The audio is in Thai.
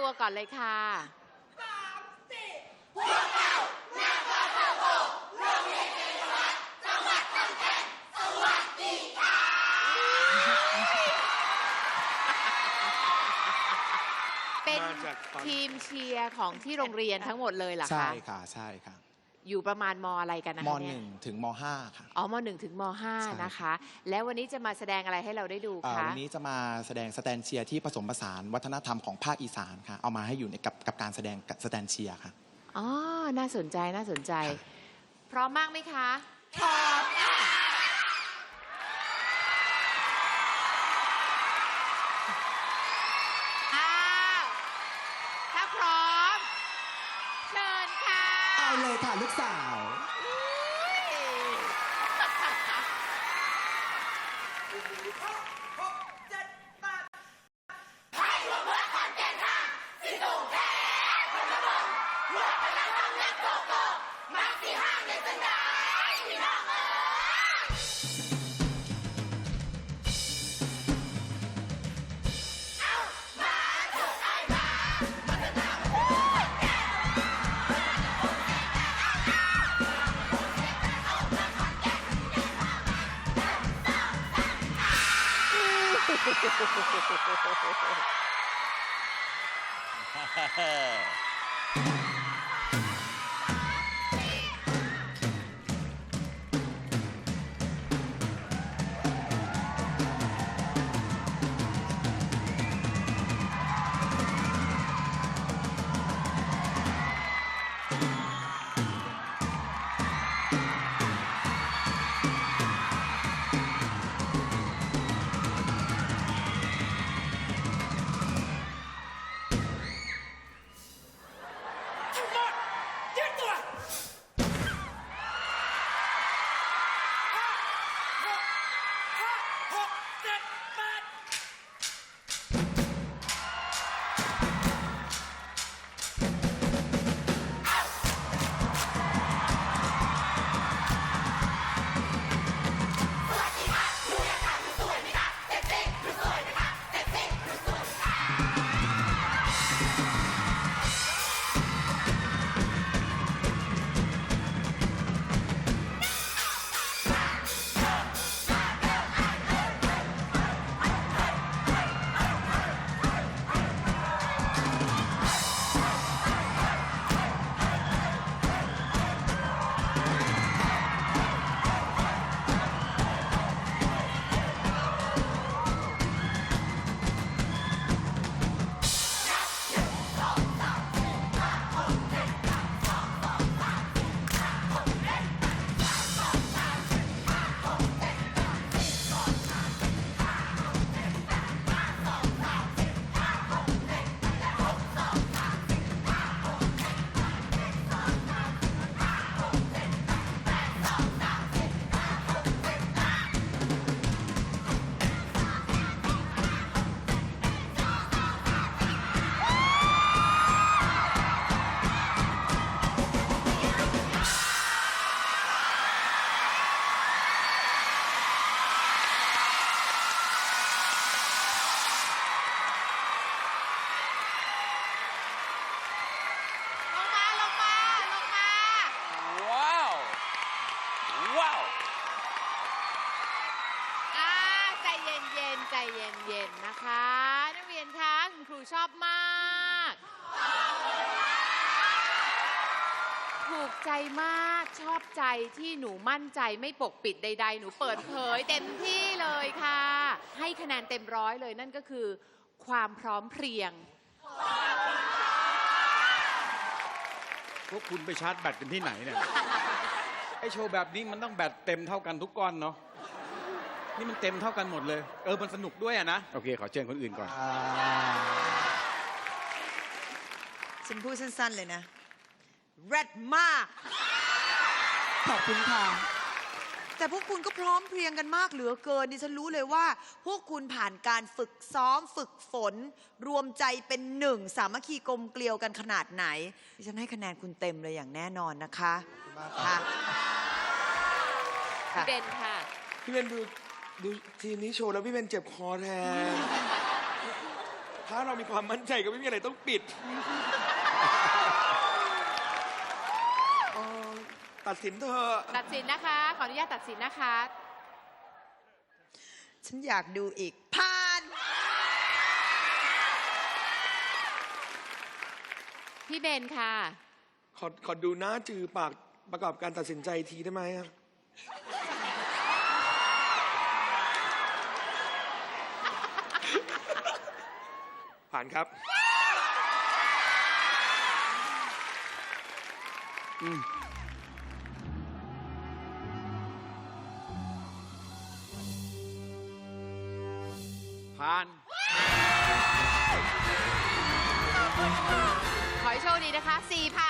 เชิญแนะนำตัวก่อนเลยค่ะเป็นมาจากฝันทีมเชียร์ของที่โรงเรียนทั้งหมดเลยเหรอคะ ใช่ค่ะ ใช่ค่ะ อยู่ประมาณมอะไรกันนะมคะหเนี่นึ่ยงถึงมห้าค่ะ อ๋อมหนึ่งถึงมห้าใช่ นะคะ แล้ววันนี้จะมาแสดงอะไรให้เราได้ดูอ่าคะ วันนี้จะมาแสดงสแตนเชียร์ที่ผสมผสานวัฒนธรรมของภาคอีสานค่ะ เอามาให้อยู่ในกับกับการแสดงกับสแตนเชียร์ค่ะ อ๋อ น่าสนใจ น่าสนใจ พร้อมมากไหมคะอ้ เลยค่ะ ลูกส ใจเย็นเย็นๆนะคะ นักเรียนคะคุณครูชอบมากถูกใจมากชอบใจที่หนูมั่นใจไม่ปกปิดใด ๆ หนูเปิดเผยเต็มที่เลยค่ะ ให้คะแนนเต็มร้อยเลยนั่นก็คือ ความพร้อมเพรียงพวกคุณไปชาร์จแบตกันที่ไหนเนี่ยไอโชว์แบบนี้มันต้องแบตเต็มเท่ากันทุกก้อนเนาะ นี่มันเต็มเท่ากันหมดเลย เออ มันสนุกด้วยอะนะ โอเค ขอเชิญคนอื่นก่อน ฉันพูดสั้นๆเลยนะ แรดมาก ขอบคุณค่ะ แต่พวกคุณก็พร้อมเพรียงกันมากเหลือเกิน ดิฉันรู้เลยว่า พวกคุณผ่านการฝึกซ้อมฝึกฝน รวมใจเป็นหนึ่ง สามัคคีกลมเกลียวกันขนาดไหน ดิฉันให้คะแนนคุณเต็มเลยอย่างแน่นอนนะคะค่ะ พี่เบนค่ะ พี่เบนดู ดูทีมนี้โชว์แล้วพี่เบนเจ็บคอแทน ถ้าเรามีความมั่นใจก็ไม่มีอะไรต้องปิดเอ่อตัดสินเธอะ ตัดสินนะคะ ขออนุญาตตัดสินนะคะ ฉันอยากดูอีกผ่าน พี่เบนค่ะ ขอขอดูหน้าจือปากประกอบการตัดสินใจทีได้ไหมอะ ผ่านครับผ่าน ขอให้โชคดีนะคะสี่ผ่าน